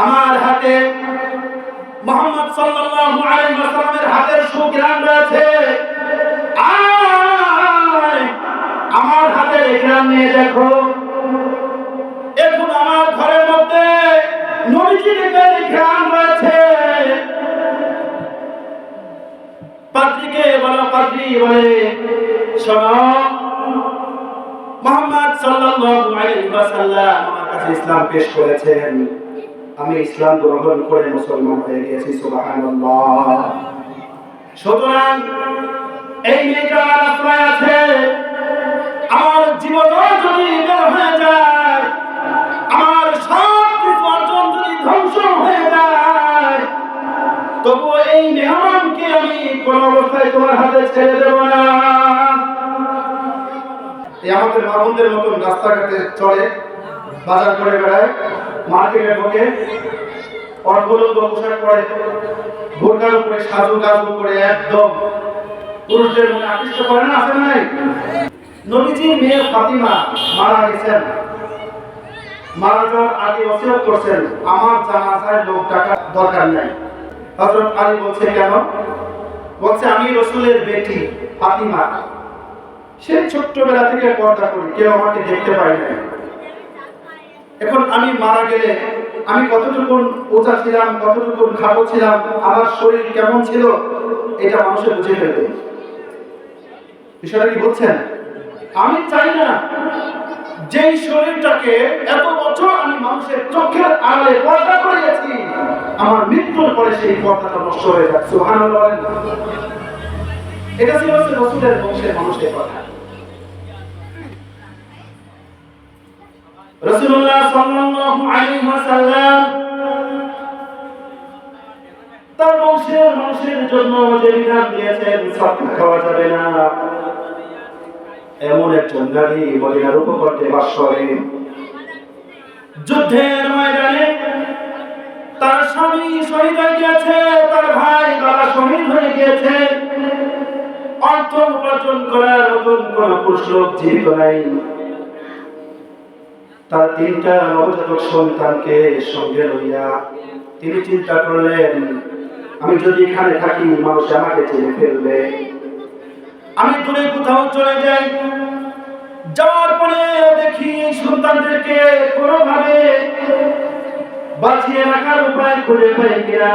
আমার হাতে মোহাম্মদ সাল্লাল্লাহু আলাইহি ওয়াসাল্লামের হাতের সুগ্রাম রয়েছে। আমার হাতে গ্রাম নিয়ে দেখো। এখন আমার ঘরের মধ্যে নবীজির গ্রাম রয়েছে। পাত্রীকে বলো, পাত্রী বলে, শোনো, মোহাম্মদ সাল্লাল্লাহু আলাইহি ওয়াসাল্লাম আমার কাছে ইসলাম পেশ করেছেন। আমি ইসলাম গ্রহণ করে মুসলমান হয়ে গেছি, সুবহানাল্লাহ। সুতরাং এই মেয়েটা আশ্রয় আছে। আমার জীবন যদি বের হয়ে যায়, আমার সব কিছু অর্জন যদি ধ্বংস হয়ে যায়, তবুও এই মেহমানকে আমি কোন অবস্থায় তোমার হাতে ছেড়ে দেব না। আমাদের মামুনদের মতন রাস্তাঘাটে চলে বাজার করে বেড়ায়। ঢোকে অর্ধলঙ্গ পোশাক পরে বোরকার উপরে সাজু গাজু করে একদম। পুরুষদের মনে আকৃষ্ট করে না, আছে না নাই মেয়ে ফাতিমা মারা গেছেন। মারা যাওয়ার আগে করছেন। আমার জানাজায় লোক টাকা দরকার নাই। হযরত আলী বলছে, কেন? বলছে, আমি রসুলের বেটি ফাতিমা। সে ছোট্টবেলা থেকে পর্দা করি, কেউ আমাকে দেখতে পায় না এখন আমি মারা গেলে আমি কতটুকু ওজা ছিলাম কতটুকু খাব ছিলাম, আমার শরীর কেমন ছিল, এটা মানুষের বুঝে ফেলবে। বিষয়টা কি বলছেন আমি চাই না যেই শরীরটাকে এত বছর আমি মানুষের চোখের আড়ালে পর্দা করিয়েছি, আমার মৃত্যুর পরে সেই পর্দাটা নষ্ট হয়ে যাচ্ছে এটা ছিল হচ্ছে রসুলের বংশের মানুষের কথা। এমন একজন নারী মদিনার উপকণ্ঠে বাস করে। যুদ্ধের ময়দানে তার স্বামী শহীদ হয়ে গিয়েছে, তার ভাই তারা শহীদ হয়ে গিয়েছে। অর্থ উপার্জন করার নতুন কোন পুরুষ জীবিত নাই। তার তিনটা নবজাতক সন্তানকে সঙ্গে লইয়া তিনি চিন্তা করলেন, আমি যদি এখানে থাকি, মানুষ আমাকে চিনে ফেলবে। আমি দূরে কোথাও চলে যাই। যাওয়ার পরে দেখি সন্তানদেরকে কোনোভাবে বাঁচিয়ে রাখার উপায় খুঁজে পাই কিনা।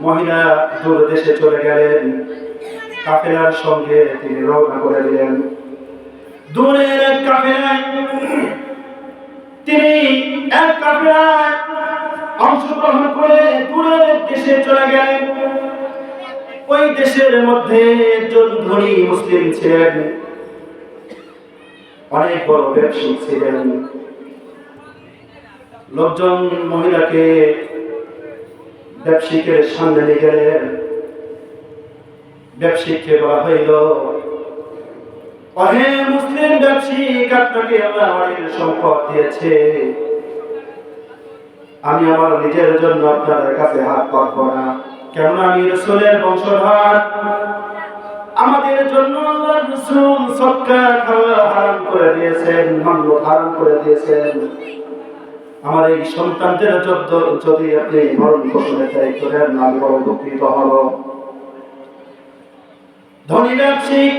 মহিলা দূর দেশে চলে গেলেন। কাফেলার সঙ্গে তিনি রওনা করে দিলেন। দূরের তিনি এক কাফেলায় অংশগ্রহণ করে দূরের দেশে চলে গেলেন। ওই দেশের মধ্যে একজন ধনী মুসলিম ছিলেন। অনেক বড় ব্যবসায়িক ছিলেন। লোকজন মহিলাকে ব্যবসায়িকের সামনে নিয়ে গেলেন। ব্যবসায়িককে বলা হইল অহে মুসলিম আল্লাহ অনেক সম্পদ দিয়েছে। আমি আমার নিজের জন্য আপনাদের কাছে হাত পাতব না। কেননা আমি রসুলের বংশধর। আমাদের জন্য আল্লাহ রসুল সৎকা খাওয়া হারাম করে দিয়েছেন মান্য হারাম করে দিয়েছেন। আমার এই সন্তানদের যদি আপনি ভরণ পোষণের দায়িত্ব দেন আমি বড় উপকৃত হব। ধনী ব্যবসায়িক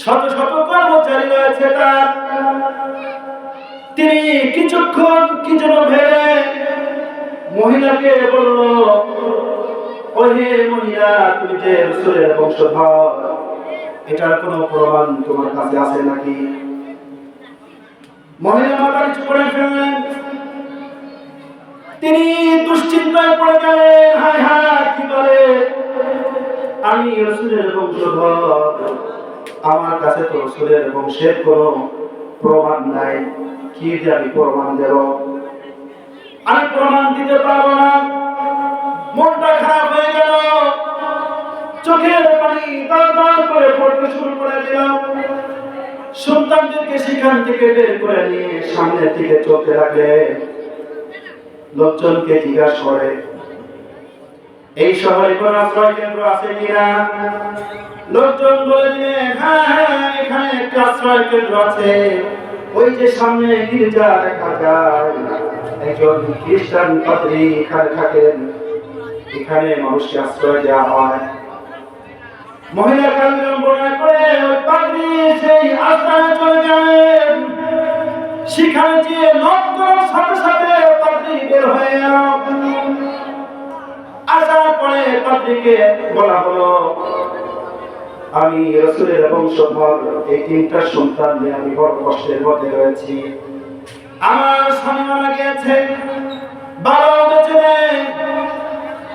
শত শত কর্মচারী রয়েছে তার। তিনি কিছুক্ষণ কি যেন ভেবে মহিলাকে বলল, ওহে মহিলা, তুমি যে রসুলের বংশধর, এটার প্রমাণ তোমার কাছে আছে নাকি? মহিলা করে ফেললেন। তিনি দুশ্চিন্তায় পড়ে গেলেন, হায় হায়, কি বলে? আমি রসুলের বংশধর। আমার কাছে তো রসুলের বংশের কোনো প্রমাণ নাই। কি আমি প্রমাণ দেব? আমি প্রমাণ দিতে পারব না। মনটা খারাপ হয়ে গেল। চোখের পানি করে পড়তে শুরু করে দিলাম। সন্তানদেরকে সেখান থেকে বের করে নিয়ে সামনের দিকে চলতে লাগলে লোকজনকে জিজ্ঞাসা করে, এই শহরে কোন আশ্রয় কেন্দ্র আছে কিনা? লোকজন বলে হ্যাঁ হ্যাঁ এখানে একটা আশ্রয় কেন্দ্র আছে। ওই যে সামনে গির্জা দেখা যায়। একজন খ্রিস্টান পাদ্রী এখানে থাকেন। এখানে মানুষকে আশ্রয় দেওয়া হয়। মহিলা কালীরাম বর্ণনা করে ওই পাদ্রী সেই আশ্রয়ে চলে গেলেন সেখানে যে করার সাথে সাথে পাদ্রী বের হয়ে আসার পরে পাদ্রীকে বলা হলো আমি রসুলের বংশধর এই তিনটা সন্তান নিয়ে আমি বড় কষ্টের মধ্যে রয়েছি। আমার স্বামী মারা গিয়েছে।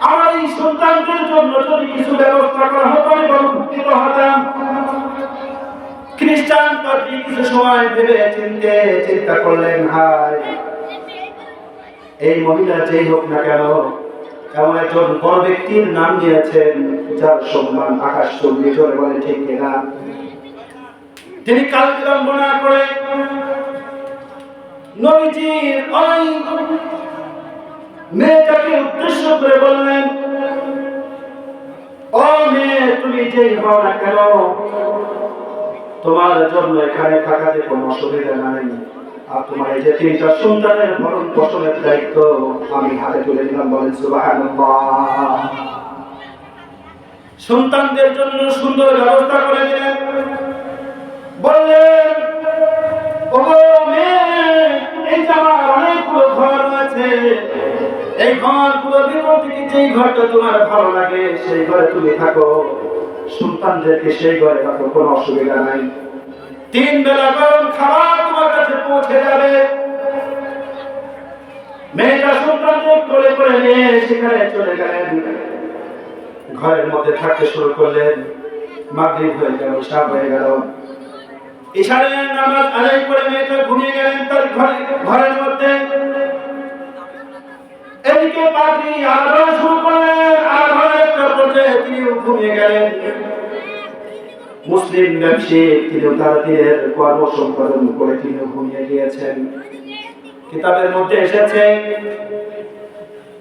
আমার এই সন্তানদের জন্য যদি কিছু ব্যবস্থা করা হতো, আমি বড় উপকৃত হতাম। খ্রিস্টান কিছু সময় ভেবে চিনতে চিন্তা করলেন হাই এই মহিলা যেই হোক না কেন এমন একজন বড় ব্যক্তির নাম নিয়েছেন যার সম্মান আকাশ চল্লি চলে বলে, ঠিক কিনা তিনি কাল বিলম্বনা করে নবীজির ওই মেয়েটাকে উদ্দেশ্য করে বললেন, ও মেয়ে, তুমি যেই হও না কেন? তোমার জন্য এখানে থাকাতে কোনো অসুবিধা নাই। আর তোমার এই সন্তানের ভরণ পোষণের দায়িত্ব আমি হাতে তুলে দিলাম, বলেন সন্তানদের জন্য সুন্দর ব্যবস্থা করে দিলেন। বললেন এই আমার অনেকগুলো ঘর আছে এই ঘরগুলো ভিতর থেকে যেই ঘরটা তোমার ভালো লাগে, সেই ঘরে তুমি থাকো। সন্তানদেরকে সেই ঘরে রাখো কোনো অসুবিধা নাই। তিন বেলা গরম খাবার পৌঁছে যাবে। মেয়েটা সন্তানদের কোলে করে নিয়ে সেখানে চলে গেলেন। ঘরের মধ্যে থাকতে শুরু করলেন। মাগরিব হয়ে গেল সাপ হয়ে গেল। নামাজ আদায় করে মেয়েটা ঘুমিয়ে গেলেন তার ঘরে ঘরের মধ্যে। এদিকে পাত্রী আলোচনা শুরু করলেন। আর ঘরের পর্যায়ে ঘুমিয়ে গেলেন। মুসলিম ব্যবসায়ী তিনি কর্ম সম্পাদন করে ঘুমিয়ে গিয়েছেন। কিতাবের মধ্যে এসেছে,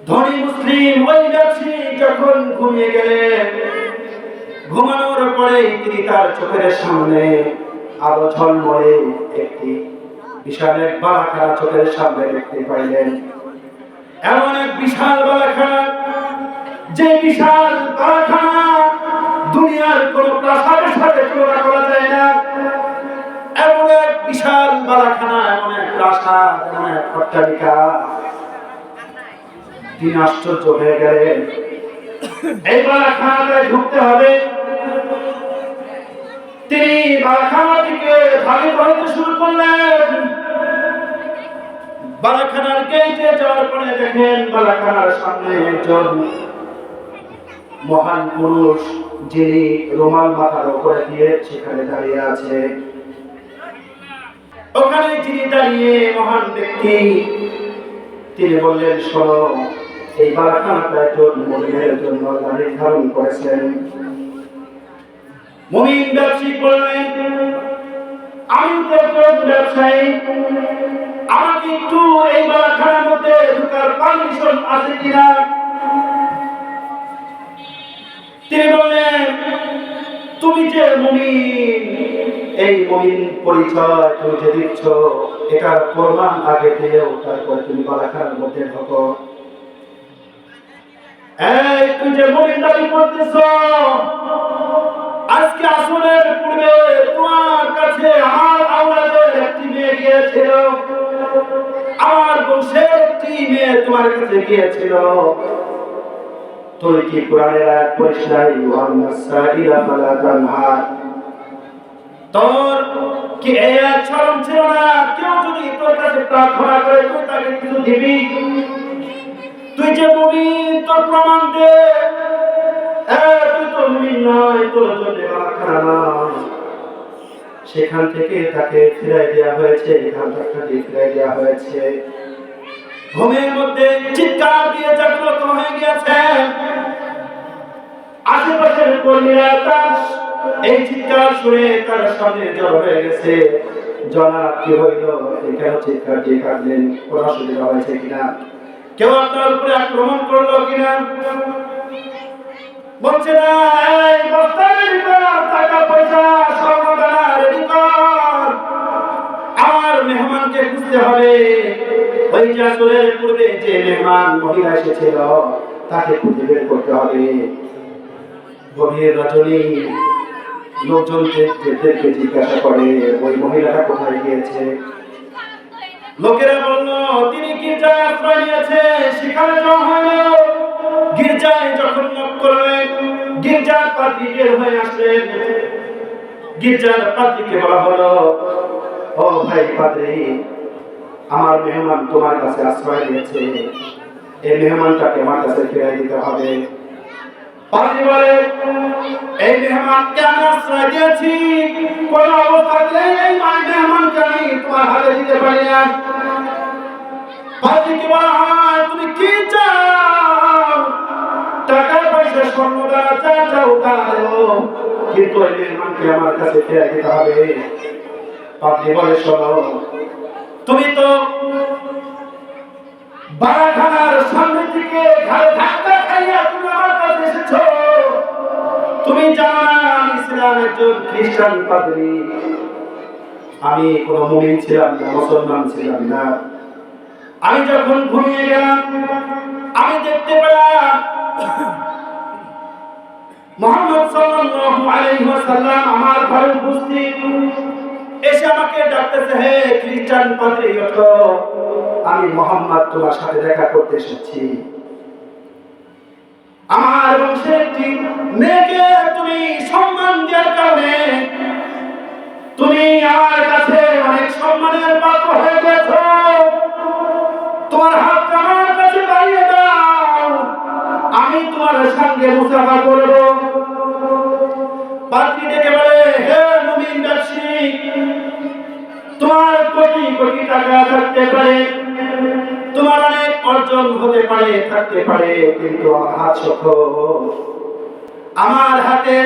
ধনী মুসলিম ওই ব্যবসায়ী যখন ঘুমিয়ে গেলেন ঘুমানোর পরে তিনি তার চোখের সামনে আলো ঝলমলে একটি বিশাল এক বালাখানা চোখের সামনে দেখতে পাইলেন। এমন এক বিশাল বালাখানা, যে বিশাল বালাখানা দুনিয়ার কোন প্রাসাদের সাথে তুলনা করা যায় না। এমন এক বিশাল বালাখানা এমন এক প্রাসাদ, এমন এক অট্টালিকা। তিনি আশ্চর্য হয়ে গেলেন এই বালাখানাটায় ঢুকতে হবে। তিনি বালাখানাটিকে ভাগে ধরতে শুরু করলেন। বালাখানার গেটে যাওয়ার পরে দেখেন বালাখানার সামনে একজন মহান পুরুষ। যিনি রোমাল মাথার উপরে দিয়ে সেখানে দাঁড়িয়ে আছে। ওখানে যিনি দাঁড়িয়ে মহান ব্যক্তি, তিনি বললেন, শোনো, এই বালাখানাটা একজন মহিলার জন্য নির্ধারণ করেছেন। মুমিন ব্যবসায়ী বললেন, আমি তো একজন ব্যবসায়ী। আমাকে একটু এই বালাখানার মধ্যে ঢোকার পারমিশন আছে কিনা? তিনি বললেন, তুমি যে মুমিন, এই মুমিন পরিচয় তুমি যে দিচ্ছ, এটার প্রমাণ আগে দিয়েও তারপরে তুমি বালাখানার মধ্যে ঢোকো। এই যে মুমিন দাবি করতেছ, আজকে আসরের পূর্বে তোমার কাছে আমার আওলাদের একটি মেয়ে গিয়েছিল। আমার বংশের একটি মেয়ে তোমার কাছে গিয়েছিল। তুই কি তোর কি ছিল না? কেউ যদি তোর কাছে প্রার্থনা করে, তুই তাকে কিছু দিবি? তুই যে তোর প্রমাণ দে। তুই তো নয়, তোর জন্য সেখান থেকে তাকে ফিরাই দেওয়া হয়েছে, এখান থেকে ফিরাই দেওয়া হয়েছে। ঘুমের মধ্যে চিৎকার দিয়ে জাগ্রত হয়ে গিয়েছে। আশেপাশের কর্মীরা তার এই চিৎকার শুনে তার সামনে জড়ো হয়ে গেছে। জনাব, কি হইল? চিৎকার দিয়ে কাঁদলেন? অসুবিধা হয়েছে কিনা? কেউ আপনার উপরে আক্রমণ করল কিনা? বলছে, না, এই টাকা পয়সা স্বর্ণ দানা রেডি কর আমার তাকে খুঁজতে হবে। ওই যে পূর্বে যে মেহমান মহিলা এসেছিল, তাকে খুঁজে বের করতে হবে। গভীর রজনী লোকজন দেখে জিজ্ঞাসা করে, ওই মহিলাটা কোথায় গিয়েছে? লোকেরা বলল, তিনি গির্জায় আশ্রয় নিয়েছে, সেখানে যাওয়া হলো গির্জায় যখন নক করলেন, গির্জার পাত্রী বের হয়ে আসলেন। গির্জার পাত্রীকে বলা হলো, ও ভাই পাদ্রী আমার মেহমান তোমার কাছে আশ্রয় দিয়েছে এই মেহমানটাকে আমার কাছে ফিরিয়ে দিতে হবে। এই তোমার দিতে তুমি টাকা পয়সা কিন্তু আমার কাছে ফিরিয়ে দিতে হবে। পাদ্রী বলে, শোনো তুমি তো বারাখানার সামনে থেকে ঘাড়ে ধাক্কা খাইয়া তুমি আমার কাছে এসেছ। তুমি জানো ছিলাম একজন খ্রিস্টান পাদ্রী আমি কোনো মুমিন ছিলাম না, মুসলমান ছিলাম না। আমি যখন ঘুমিয়ে গেলাম, আমি দেখতে পেলাম মোহাম্মদ সাল্লাল্লাহু আলাইহি ওয়াসাল্লাম আমার ঘরে উপস্থিত আমাকে ডাকতেছে, হে খ্রিস্টান পাদ্রী আমি মোহাম্মদ তোমার সাথে দেখা করতে এসেছি। আমার বংশের একটি মেয়েকে তুমি সম্মান দেওয়ার কারণে তুমি আমার কাছে অনেক সম্মানের পাত্র হয়ে গেছো তোমার হাতটা আমার কাছে বাড়িয়ে দাও। আমি তোমার সঙ্গে মুসাফা করব। পাত্রী ডেকে বলে, হে মুমিন ব্যবসায়ী কোটি টাকা থাকতে পারে, তোমার অনেক অর্জন হতে পারে, থাকতে পারে, কিন্তু আমার হাত হাতে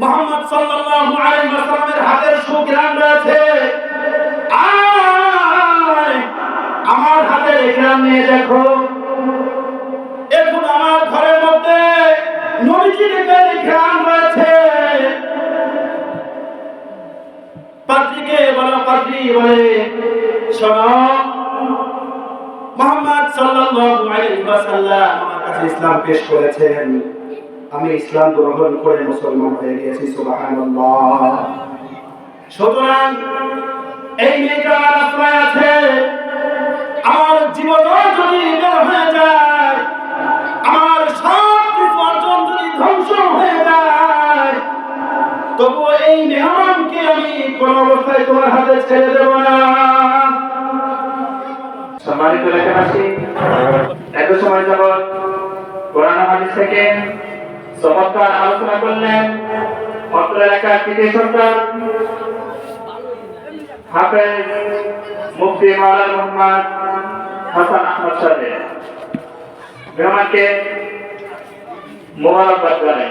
মোহাম্মদ সাল্লাল্লাহু আলাইহি ওয়াসাল্লামের হাতের সুগ্রাম রয়েছে। আমার হাতের গ্রাম নিয়ে দেখো। এখন আমার ঘরের মধ্যে নবীজির গ্রাম রয়েছে। আমার ইসলাম পেশ করেছেন। আমি ইসলাম গ্রহণ করে মুসলমান হয়ে গেছি সুতরাং এই আছে। আমার জীবন যদি হয়ে যায়, আমার সব কিছু অর্জন যদি ধ্বংস হয়ে যায় তবু এই মেহমানকে আমি কোন অবস্থায় তোমার হাতে ছেড়ে দেব না। সম্মানিত লেখাবাসী এত সময় যাবৎ কোরআন হাদিস থেকে চমৎকার আলোচনা করলেন অত্র এলাকার কৃতি সন্তান হাফেজ মুফতি মাওলানা মোহাম্মদ হাসান আহমদ সাহেব। মেহমানকে মোবারকবাদ জানাই।